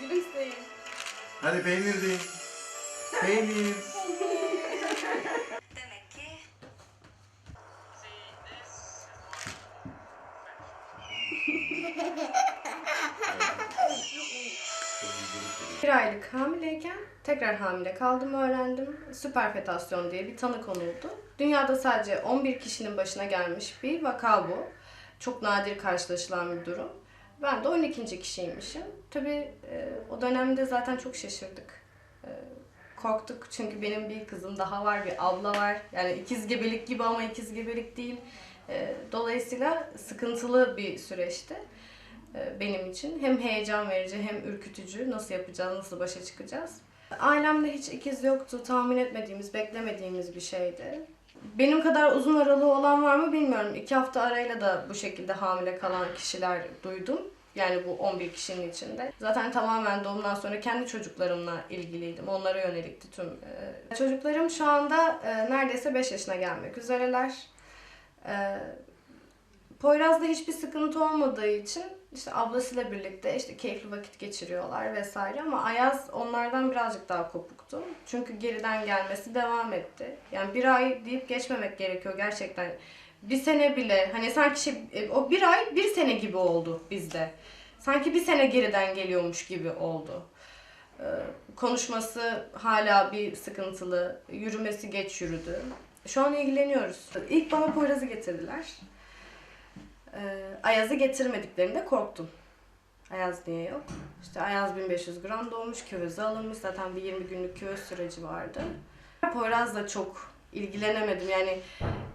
Gülümseyin. Hadi peynir deyin. Peynir. Demek ki Bir aylık hamileyken tekrar hamile kaldım öğrendim. Süperfetasyon diye bir tanı konuldu. Dünyada sadece 11 kişinin başına gelmiş bir vaka bu. Çok nadir karşılaşılan bir durum. Ben de 12. kişiymişim. Tabii e, o dönemde zaten çok şaşırdık. E, korktuk çünkü benim bir kızım daha var, bir abla var. Yani ikiz gebelik gibi ama ikiz gebelik değil. E, dolayısıyla sıkıntılı bir süreçti e, benim için. Hem heyecan verici hem ürkütücü. Nasıl yapacağız, nasıl başa çıkacağız? Ailemde hiç ikiz yoktu. Tahmin etmediğimiz, beklemediğimiz bir şeydi. Benim kadar uzun aralığı olan var mı bilmiyorum. İki hafta arayla da bu şekilde hamile kalan kişiler duydum. Yani bu 11 kişinin içinde. Zaten tamamen doğumdan sonra kendi çocuklarımla ilgiliydim. Onlara yönelikti tüm. e, Çocuklarım şu anda e, neredeyse 5 yaşına gelmek üzereler. Poyraz'da hiçbir sıkıntı olmadığı için işte ablasıyla birlikte işte keyifli vakit geçiriyorlar vesaire ama Ayaz onlardan birazcık daha kopuktu. Çünkü geriden gelmesi devam etti. Yani bir ay deyip geçmemek gerekiyor gerçekten. Bir sene bile hani sanki şey, e, o bir ay bir sene gibi oldu bizde. Sanki bir sene geriden geliyormuş gibi oldu. Ee, konuşması hala bir sıkıntılı, yürümesi geç yürüdü. Şu an ilgileniyoruz. İlk bana Poyraz'ı getirdiler. Ee, Ayaz'ı getirmediklerinde korktum. Ayaz niye yok? İşte Ayaz 1500 gram doğmuş, küveze alınmış. Zaten bir 20 günlük küvez süreci vardı. Poyraz'la çok ilgilenemedim. Yani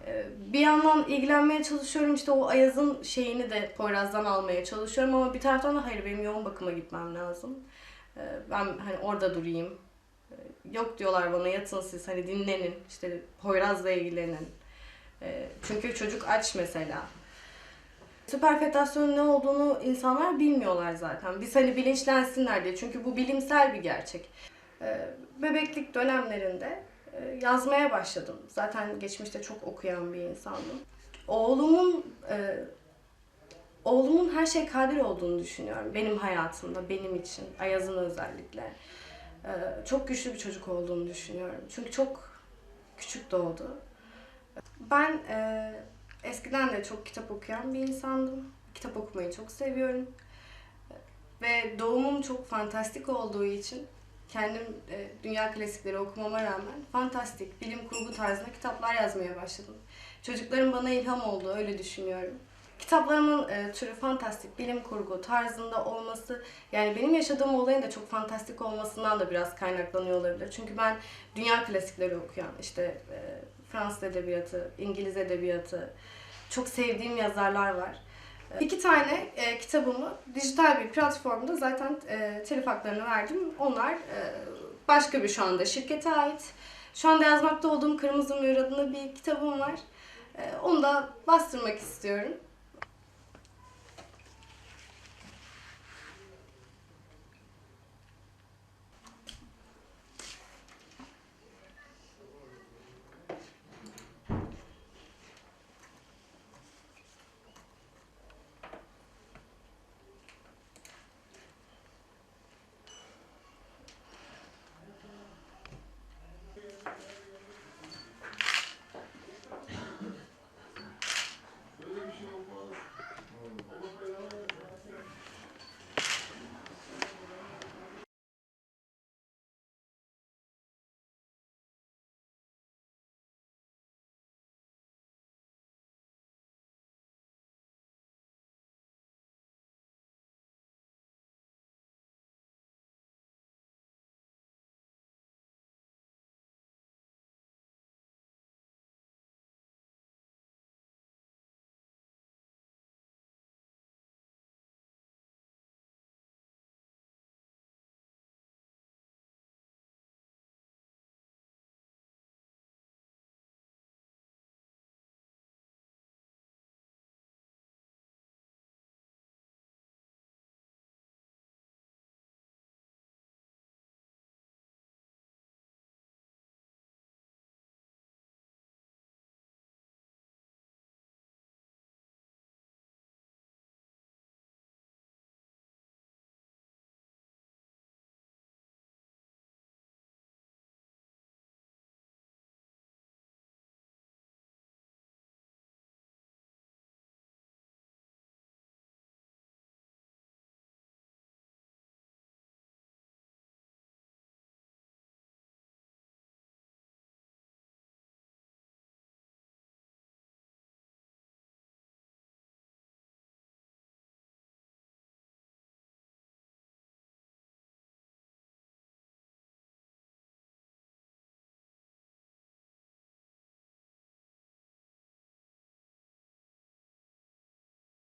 e, bir yandan ilgilenmeye çalışıyorum. işte o Ayaz'ın şeyini de Poyraz'dan almaya çalışıyorum. Ama bir taraftan da hayır benim yoğun bakıma gitmem lazım. Ee, Ben hani orada durayım. Ee, Yok diyorlar bana yatın siz hani dinlenin. İşte Poyraz'la ilgilenin. Çünkü çocuk aç mesela. Süperfetasyonun ne olduğunu insanlar bilmiyorlar zaten. Biz hani bilinçlensinler diye. Çünkü bu bilimsel bir gerçek. Ee, Bebeklik dönemlerinde e, yazmaya başladım. Zaten geçmişte çok okuyan bir insandım. Oğlumun e, oğlumun her şey kadir olduğunu düşünüyorum. Benim hayatımda, benim için, Ayaz'ın özellikle. Ee, Çok güçlü bir çocuk olduğunu düşünüyorum. Çünkü çok küçük doğdu. Ben e, eskiden de çok kitap okuyan bir insandım. Kitap okumayı çok seviyorum. Ve doğumum çok fantastik olduğu için kendim e, dünya klasikleri okumama rağmen fantastik, bilim kurgu tarzında kitaplar yazmaya başladım. Çocuklarım bana ilham oldu, öyle düşünüyorum. Kitaplarımın e, türü fantastik, bilim kurgu tarzında olması, yani benim yaşadığım olayın da çok fantastik olmasından da biraz kaynaklanıyor olabilir. Çünkü ben dünya klasikleri okuyan, işte e, Fransız edebiyatı, İngiliz edebiyatı, çok sevdiğim yazarlar var. E, İki tane e, kitabımı dijital bir platformda zaten e, telif haklarını verdim. Onlar e, başka bir şu anda şirkete ait. Şu anda yazmakta olduğum Kırmızı Mühür adında bir kitabım var. E, onu da bastırmak istiyorum.